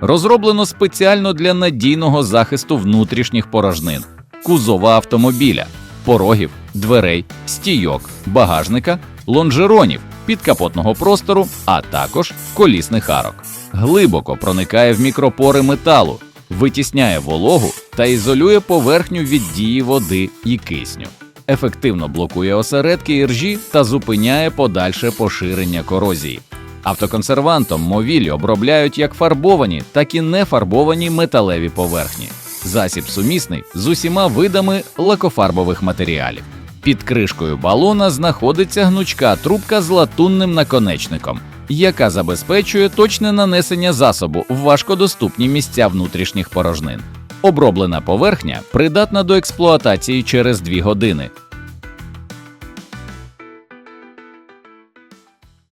розроблено спеціально для надійного захисту внутрішніх порожнин, кузова автомобіля, порогів, дверей, стійок, багажника, лонжеронів, підкапотного простору, а також колісних арок. Глибоко проникає в мікропори металу, витісняє вологу та ізолює поверхню від дії води і кисню. Ефективно блокує осередки іржі та зупиняє подальше поширення корозії. Автоконсервантом мовілі обробляють як фарбовані, так і нефарбовані металеві поверхні. Засіб сумісний з усіма видами лакофарбових матеріалів. Під кришкою балона знаходиться гнучка трубка з латунним наконечником, яка забезпечує точне нанесення засобу в важкодоступні місця внутрішніх порожнин. Оброблена поверхня придатна до експлуатації через 2 години,